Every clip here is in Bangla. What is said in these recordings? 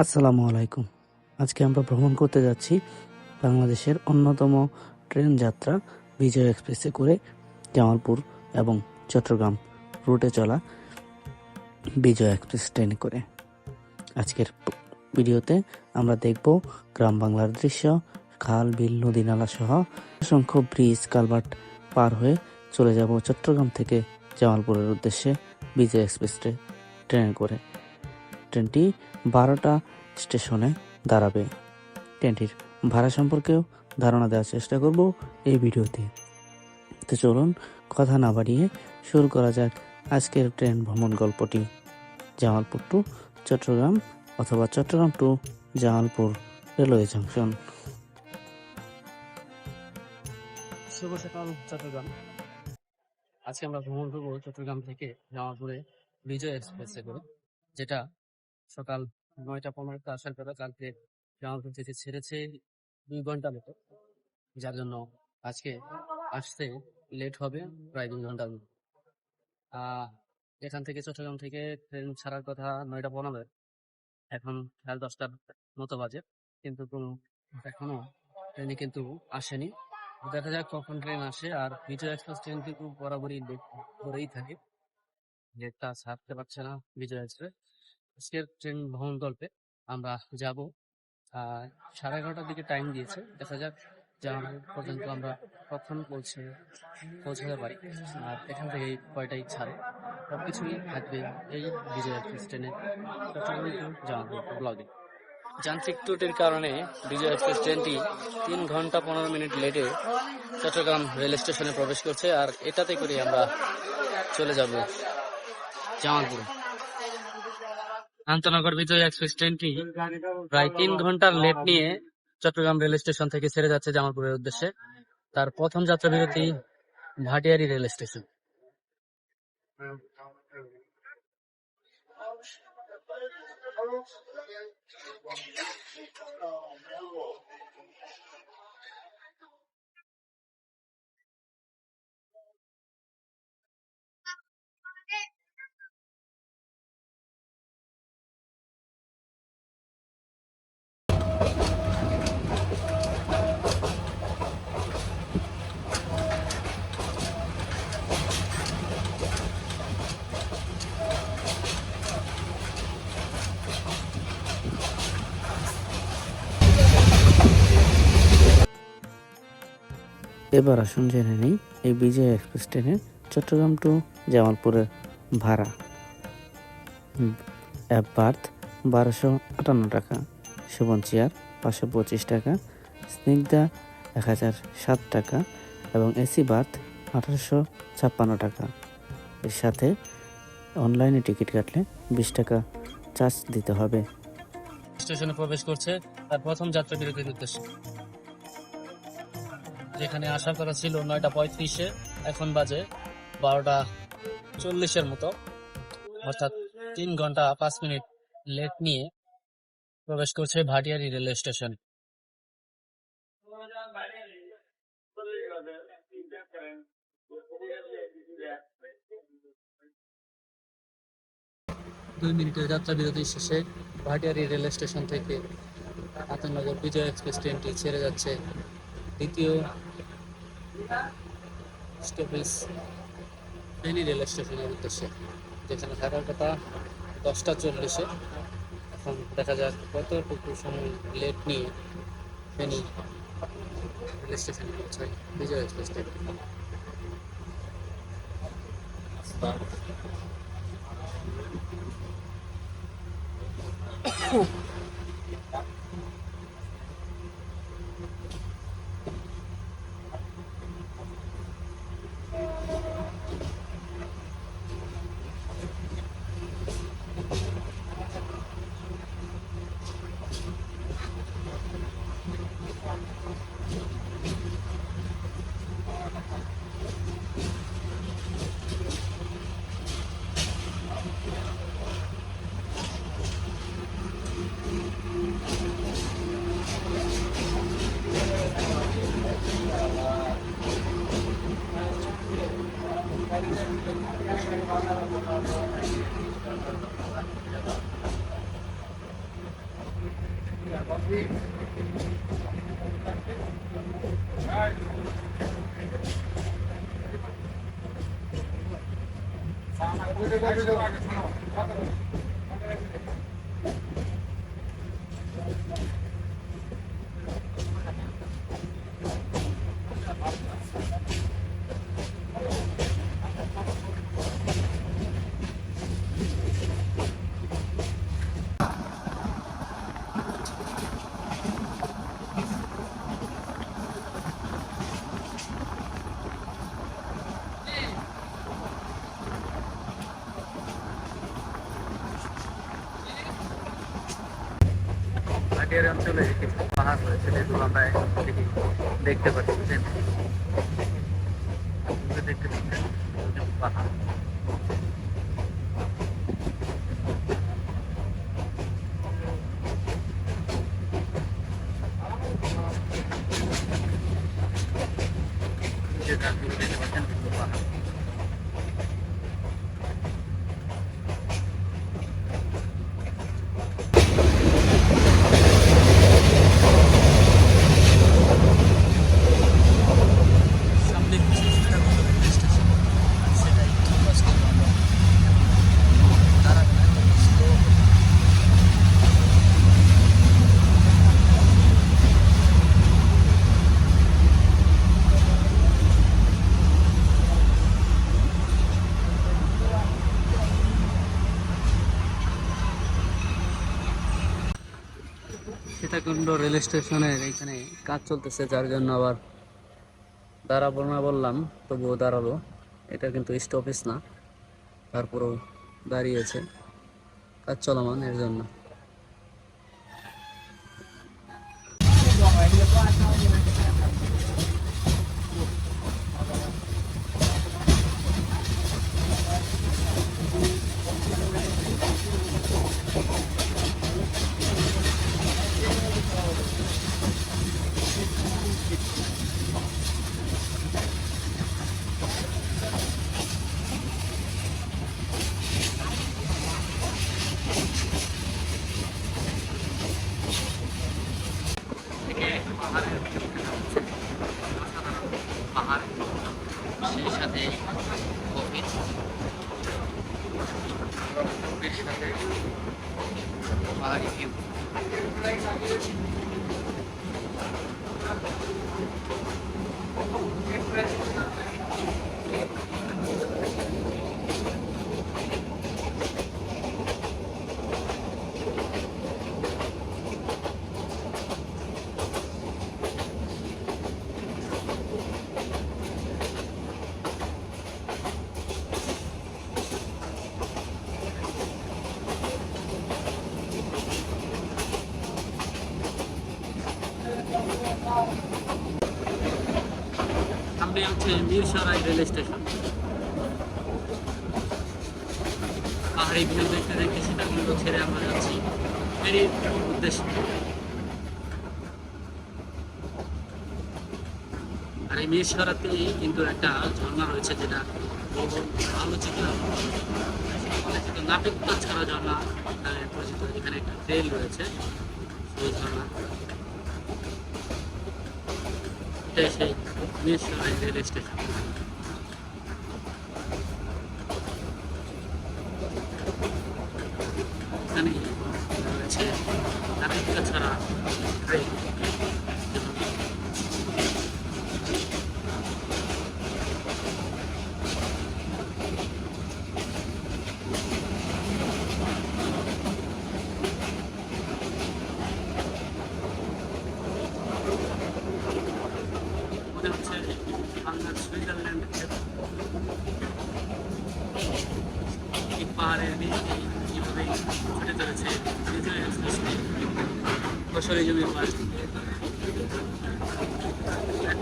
আসসালামু আলাইকুম। আজকে আমরা ভ্রমণ করতে যাচ্ছি বাংলাদেশের অন্যতম ট্রেন যাত্রা বিজয় এক্সপ্রেসে করে জামালপুর এবং চট্টগ্রাম রুটে চলা বিজয় এক্সপ্রেস ট্রেনে করে। আজকের ভিডিওতে আমরা দেখব গ্রাম বাংলার দৃশ্য, খাল, বিল, নদী নালা সহ অসংখ্য ব্রিজ, কালভার্ট পার হয়ে চলে যাব চট্টগ্রাম থেকে জামালপুরের উদ্দেশ্যে বিজয় এক্সপ্রেস ট্রে- ট্রেনে করে। ট্রেনটি বারোটা স্টেশনে দাঁড়াবে। ট্রেনটির ভাড়া সম্পর্কেও ধারণা দেওয়ার চেষ্টা করব এই ভিডিওতে। তো চলুন কথা না বাড়িয়ে শুরু করা যাক আজকের ট্রেন ভ্রমণ গল্পটি। জামালপুর টু চট্টগ্রাম অথবা Chattogram to Jamalpur railway junction. শুভ সকাল, চট্টগ্রাম। আজকে আমরা ভ্রমণ করব চট্টগ্রাম থেকে জামালপুরে বিজয় এক্সপ্রেসে করে, যেটা সকাল নয়টা পনেরোতে আসার কথা, কালকে জামালপুর থেকে ছেড়েছে দুই ঘণ্টা মতো, যার জন্য আজকে আসতে লেট হবে প্রায় দুই ঘণ্টা। এখান থেকে চট্টগ্রাম থেকে ট্রেন ছাড়ার কথা নয়টা পনেরো। এখন সাড়ে দশটার মতো বাজে, কিন্তু কোনো এখনও ট্রেনে কিন্তু আসেনি। দেখা যাক কখন ট্রেন আসে, আর বিজয় এক্সপ্রেস ট্রেন কিন্তু বরাবরই লেট করেই থাকে। লেটটা ছাড়তে পারছে না বিজয় এক্সপ্রেস আজকের ট্রেন ভ্রমণ গল্পে আমরা যাব। সাড়ে এগারোটার দিকে টাইম দিয়েছে। দেখা যাক জামালপুর পর্যন্ত আমরা কখন পৌঁছে, পৌঁছাতে পারি। আর এখান থেকে কয়টাই ছাড়ে, সবকিছুই থাকবে এই বিজয় এক্সপ্রেস ট্রেনে। টু ব্লগে যান্ত্রিক ত্রুটির কারণে বিজয় এক্সপ্রেস ট্রেনটি তিন ঘণ্টা পনেরো মিনিট লেটে চট্টগ্রাম রেল স্টেশনে প্রবেশ করছে। আর এটাতে করে আমরা চলে যাব জামালপুর। আন্তনগর বিজয় এক্সপ্রেস ট্রেনটি প্রায় তিন ঘণ্টার লেট নিয়ে চট্টগ্রাম রেল স্টেশন থেকে ছেড়ে যাচ্ছে জামালপুরের উদ্দেশ্যে। তার প্রথম যাত্রা বিরতি ভাটিয়ারি রেল স্টেশন। এবার আসুন জেনে নিই এই বিজয় এক্সপ্রেস ট্রেনের চট্টগ্রাম টু জামালপুরের ভাড়া। অ্যাপ বার্থ বারোশো আটান্ন টাকা। সুবন চেয়ার, পাঁচশো পঁচিশ টাকা। স্নিগ্ধা, এক হাজার সাত টাকা এবং এসি বার্থ আঠারোশো ছাপ্পান্ন টাকা। এর সাথে অনলাইনে টিকিট কাটলে বিশ টাকা চার্জ দিতে হবে। স্টেশনে প্রবেশ করছে তার প্রথম যাত্রা বিরতির উদ্দেশ্যে। যেখানে আসার করা ছিল নয়টা পঁয়ত্রিশে, এখন বাজে বারোটা চল্লিশের মতো। অর্থাৎ তিন ঘণ্টা পাঁচ মিনিট লেট নিয়ে প্রবেশ করছে ভাটিয়ারি রেলওয়ে স্টেশন। দুই মিনিটের যাত্রা বিরতি শেষে ভাটিয়ারি রেল স্টেশন থেকে আতনগর বিজয় এক্সপ্রেস ট্রেনটি ছেড়ে যাচ্ছে দ্বিতীয় স্টপেজ ফেনী রেল স্টেশনের উদ্দেশ্যে, যেখানে থাকার কথা দশটা চল্লিশে এখন দেখা যাক কতটুকু সময় লেট নিয়ে ফেনি রেল স্টেশনে পৌঁছায় বিজয় এক্সপ্রেস থেকে Oh. ভাটিয়ার অঞ্চলে কিছু পাহাড় রয়েছে যেগুলো আমরা দেখি দেখতে পাচ্ছি বুঝলেন? আপনারা দেখতে পাচ্ছেন কিছু পাহাড় যেটা আপনারা দেখতে পাচ্ছেন কিছু পাহাড় সামনে কিছু একটা কোনো রেল স্টেশন সেটা একটু কষ্ট আমরা দাঁড়াবে না স্লো সীতাকুণ্ড রেল স্টেশনের এখানে কাজ চলতেছে, যার জন্য আবার দাঁড়াবো না বললাম, তবুও দাঁড়াল এটা কিন্তু স্টপেজ না, তারপরেও দাঁড়িয়েছে। কাজ চলমান এর জন্য। সেই সাথে কফি কফির সাথে পাহাড়ি ভিউ সামনে হচ্ছে মিরসরাই রেল স্টেশন। পাহাড়ি ভিউ দেখতে দেখতে সীতাকুণ্ড ছেড়ে আমরা যাচ্ছি। ফেরির উদ্দেশ্যে। আর এই মিরসরাতেই কিন্তু একটা ঝর্ণা রয়েছে যেটা বহু আলোচিত। আলোচিত নাপিত ছাড়া ঝর্ণা নামে পরিচিত এখানে একটা ট্রেল রয়েছে, সেই ঝর্ণা। সেই মিরসরাই রেল স্টেশন এখানে রয়েছে নাপিত ছাড়া ট্রেন মনে হচ্ছে বাংলার সুইজারল্যান্ড এই পাহাড়ের নিচ দিয়ে কীভাবে ছুটে চলেছে বিজয় এক্সপ্রেসটি জমির মাছ দিয়ে এক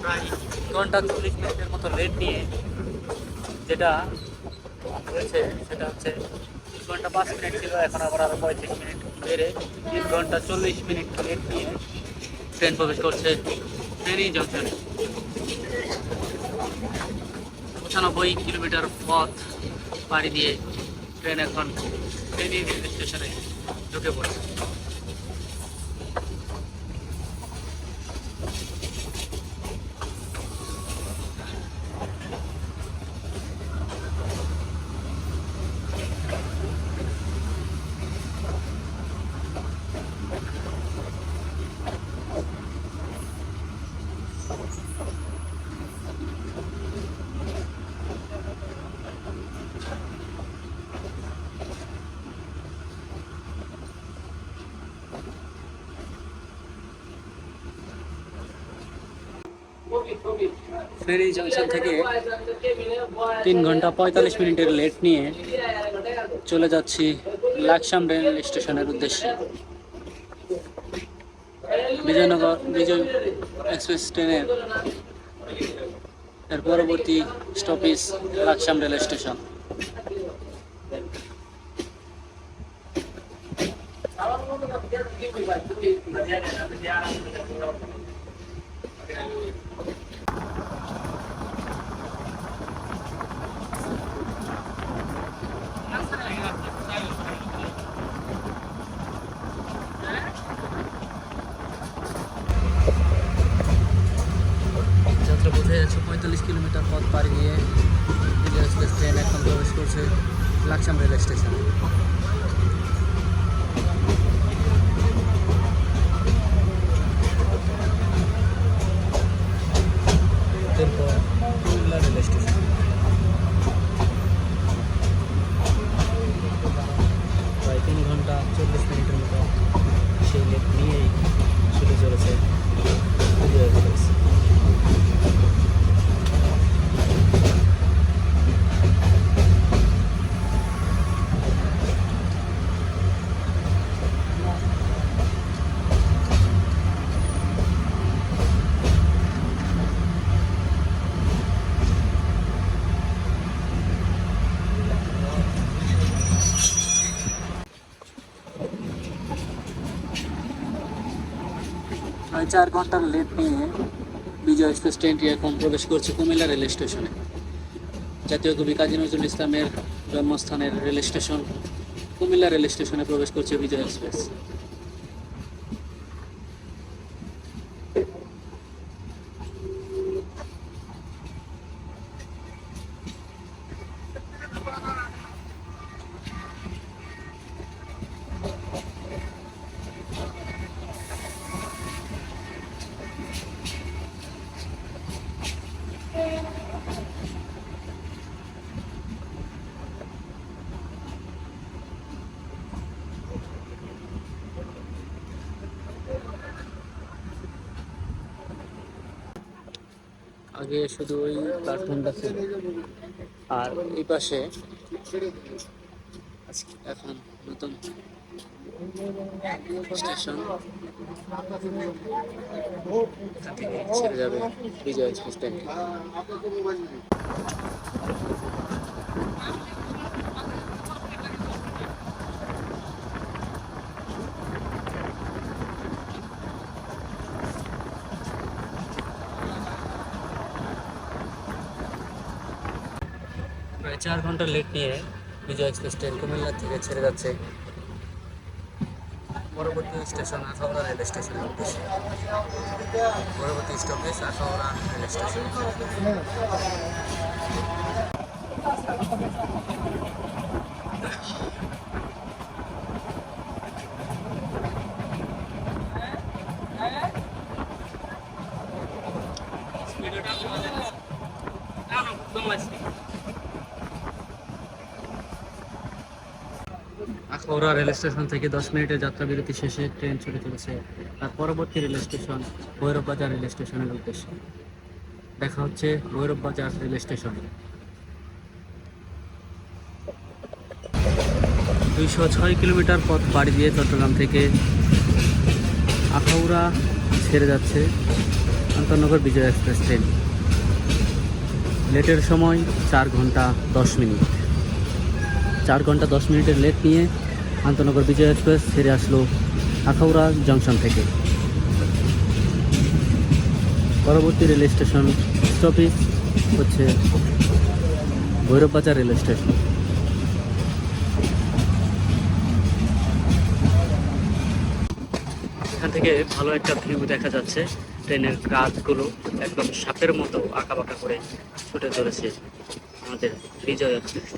প্রায় ঘণ্টা চল্লিশ মিনিটের মতো লেট নিয়ে যেটা হয়েছে, সেটা হচ্ছে তিন ঘণ্টা পাঁচ মিনিট ছিল, এখন আবার আরও পঁয়ত্রিশ মিনিট বেড়ে তিন ঘণ্টা চল্লিশ মিনিট লেট নিয়ে ট্রেন প্রবেশ করছে ফেরি জংশনে পঁচানব্বই কিলোমিটার পথ পাড়ি দিয়ে ট্রেন এখন ফেরি স্টেশনে ঢুকে পড়েছে। ফেরি জংশন থেকে তিন ঘণ্টা পঁয়তাল্লিশ মিনিটের লেট নিয়ে চলে যাচ্ছি লাকসাম রেল স্টেশনের উদ্দেশ্যে। বিজয়নগর, বিজয় এক্সপ্রেস ট্রেনের এর পরবর্তী স্টপেজ লাকসাম রেল স্টেশন যাত্রা লাকসাম রেল স্টেশনে চার ঘণ্টার লেট নিয়ে বিজয় এক্সপ্রেস ট্রেনটি এখন প্রবেশ করছে কুমিল্লা রেল স্টেশনে। জাতীয় কবি কাজী নজরুল ইসলামের জন্মস্থানের রেল স্টেশন কুমিল্লা রেল স্টেশনে প্রবেশ করছে বিজয় এক্সপ্রেস। আগে শুধু ওই প্ল্যাটফর্মটা ছিল। আর এই পাশে এখন নতুন স্টেশন ছেড়ে যাবে বিজয় এক্সপ্রেস চার ঘণ্টা লেট নিয়ে বিজয় এক্সপ্রেস ট্রেন কুমিল্লা থেকে ছেড়ে যাচ্ছে। পরবর্তী স্টেশন আখাউড়া রেল স্টেশনের উদ্দেশ্যে। পরবর্তী stoppage Akhaura rail station Akhaura rail station থেকে দশ মিনিটের যাত্রা বিরতি শেষে ট্রেন ছুটে চলেছে তার পরবর্তী রেল স্টেশন ভৈরব বাজার রেল স্টেশনের উদ্দেশ্যে। দেখা হচ্ছে ভৈরব বাজার রেল স্টেশন। দুইশো ছয় কিলোমিটার পথ বাড়ি দিয়ে চট্টগ্রাম থেকে আখাউড়া ছেড়ে যাচ্ছে আন্তনগর বিজয় এক্সপ্রেস ট্রেন। লেটের সময় চার ঘণ্টা দশ মিনিট। চার ঘণ্টা দশ মিনিটের লেট নিয়ে আন্তনগর বিজয় এক্সপ্রেস ছেড়ে আসলো আখাউড়া জংশন থেকে। পরবর্তী রেল স্টেশন স্টপেজ হচ্ছে ভৈরববাজার রেল স্টেশন। এখান থেকে ভালো একটা ভিউ দেখা যাচ্ছে। ট্রেনের কাজগুলো একদম সাপের মতো আঁকা বাঁকা করে ছুটে চলেছে আমাদের বিজয় এক্সপ্রেস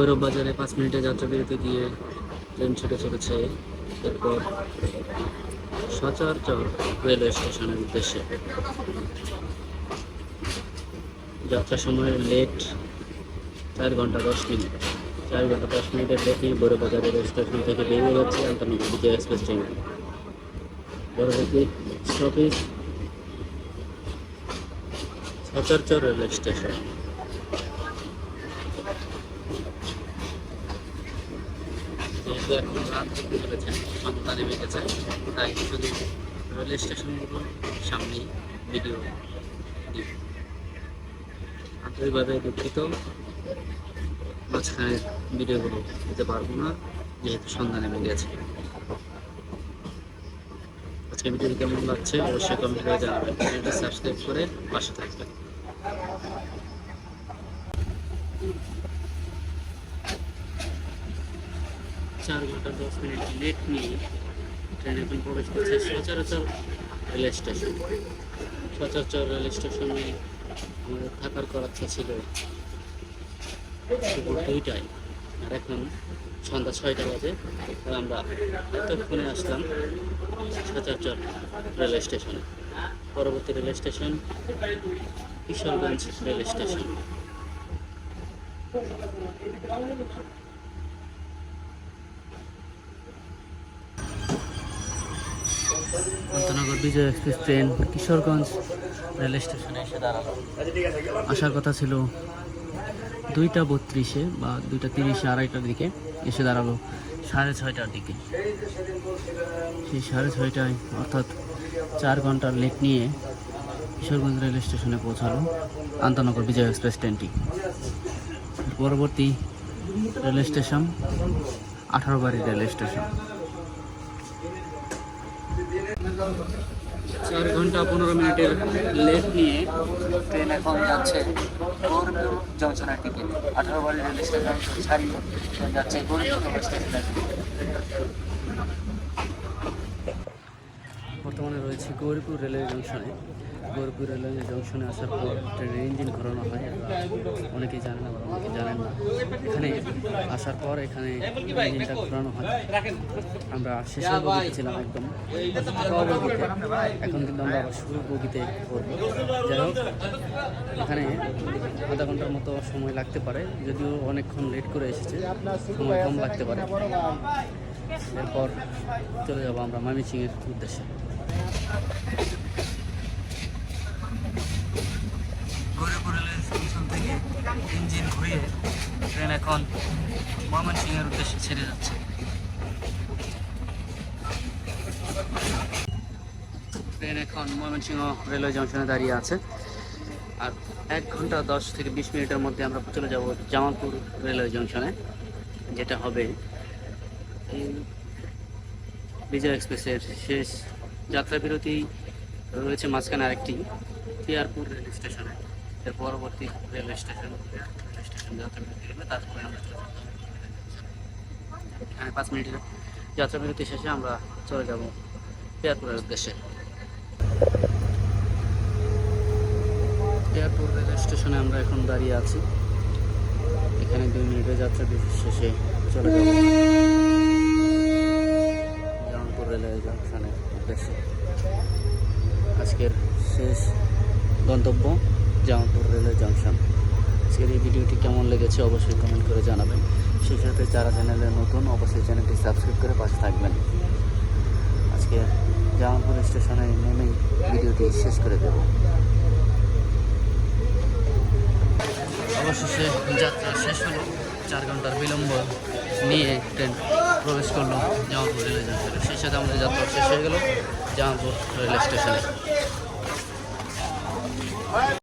ভৈরব বাজারে পাঁচ মিনিটের যাত্রা বিরতি দিয়ে ট্রেন ছুটে চলেছে। এরপর সচরাচর রেলওয়ে স্টেশনের উদ্দেশ্যে। যাত্রার সময় লেট, চার ঘণ্টা দশ মিনিট। চার ঘণ্টা দশ মিনিটের লেট নিয়ে বড় বাজার রেলওয়ে স্টেশন থেকে বেরিয়ে যাচ্ছে আন্তর্জাতিক বিজয় এক্সপ্রেস ট্রেন। পরবর্তী স্টপেজ সচরাচর রেলওয়ে স্টেশন। যেহেতু এখন রাত হতে চলেছে সন্ধ্যা নেমে গেছে, তাই শুধু রেল স্টেশনগুলো সামনেই ভিডিও দিব আন্তরিকভাবে দুঃখিত। মাঝখানে ভিডিওগুলো দিতে পারব না, যেহেতু সন্ধ্যা নেমে গেছে। আজকে ভিডিওটি কেমন লাগছে অবশ্যই কমেন্ট করে জানাবেন। চ্যানেলটি সাবস্ক্রাইব করে পাশে থাকবেন। চার ঘণ্টা দশ মিনিট লেট নিয়ে ট্রেন এখন প্রবেশ করছে সচরাচর রেল স্টেশন সচরাচর রেল স্টেশনে আমাদের থাকার করাচ্ছা ছিল দুপুর দুইটায়। আর এখন সন্ধ্যা ছয়টা বাজে। আমরা এতক্ষণে আসলাম সচরাচর রেল স্টেশনে পরবর্তী rail station Kishoreganj rail station আন্তনগর Bijoy express train Kishoreganj rail স্টেশনে এসে দাঁড়াল। আসার কথা ছিল দুইটা বত্রিশে বা দুইটা তিরিশে আড়াইটার দিকে এসে দাঁড়াল, সাড়ে ছয়টার দিকে। সেই সাড়ে ছয়টায় অর্থাৎ চার ঘণ্টার লেট নিয়ে কিশোরগঞ্জ রেল স্টেশনে পৌঁছালো আন্তনগর বিজয় এক্সপ্রেস ট্রেনটি। পরবর্তী রেল স্টেশন আঠারো বাড়ি রেল স্টেশন। চার ঘণ্টা পনেরো মিনিটের লেট নিয়ে ট্রেন এখন যাচ্ছে গৌরপুর জংশনের দিকে আঠারো বাড়ি রেল স্টেশন ছাড়িয়ে ট্রেন যাচ্ছে গৌরপুর স্টেশনের বর্তমানে রয়েছে গৌরীপুর রেলওয়ে জংশনে। গৌরীপুর রেলওয়ে জংশনে আসার পর ট্রেনের ইঞ্জিন ঘোরানো হয়। অনেকেই জানেন আবার অনেকে জানেন না। এখানে আসার পর এখানে ইঞ্জিনটা ঘোরানো হয়। আমরা শেষের বগিতে ছিলাম একদম। এখন কিন্তু আমরা আবার শুরু বগিতে করব যাই হোক, এখানে আধা ঘণ্টার মতো সময় লাগতে পারে। যদিও অনেকক্ষণ লেট করে এসেছে, সময় কম লাগতে পারে। এরপর চলে যাব আমরা ময়মনসিংহের উদ্দেশ্যে। ইঞ্জিন ঘুরিয়ে ট্রেন এখন ময়মনসিংহের উদ্দেশ্যে ছেড়ে যাচ্ছে। ট্রেন এখন ময়মনসিংহ রেলওয়ে জংশনে দাঁড়িয়ে আছে। আর এক ঘণ্টা দশ থেকে বিশ মিনিটের মধ্যে আমরা চলে যাব জামালপুর রেলওয়ে জংশনে, যেটা হবে বিজয় এক্সপ্রেসের শেষ যাত্রা বিরতি রয়েছে মাঝখানে আরেকটি পিয়ারপুর রেল স্টেশনে। এর পরবর্তী রেলওয়ে স্টেশন রেল স্টেশন যাত্রা বিরতি তারপরে আমরা পাঁচ মিনিটের যাত্রা বিরতি শেষে আমরা চলে যাব পিয়ারপুরের উদ্দেশ্যে। এয়ারপোর্ট রেল স্টেশনে আমরা এখন দাঁড়িয়ে আছি। এখানে দুই মিনিটের যাত্রা বিরতি শেষে চলে যাব। জামালপুর রেলওয়ে উদ্দেশ্যে। আজকের শেষ গন্তব্য জামালপুর রেলওয়ে জংশন। আজকের এই ভিডিওটি কেমন লেগেছে অবশ্যই কমেন্ট করে জানাবেন। সেই সাথে যারা চ্যানেলে নতুন, অবশ্যই চ্যানেলটি সাবস্ক্রাইব করে পাশে থাকবেন। আজকে জামালপুর স্টেশনে নেমেই ভিডিওটি শেষ করে দেব। অবশেষে যাত্রা শেষ হলো। চার ঘণ্টার বিলম্ব নিয়ে ট্রেন প্রবেশ করল জামালপুর রেলওয়ে জংশনে। সেই সাথে আমাদের যাত্রা শেষ হয়ে গেল জামালপুর রেল স্টেশনে।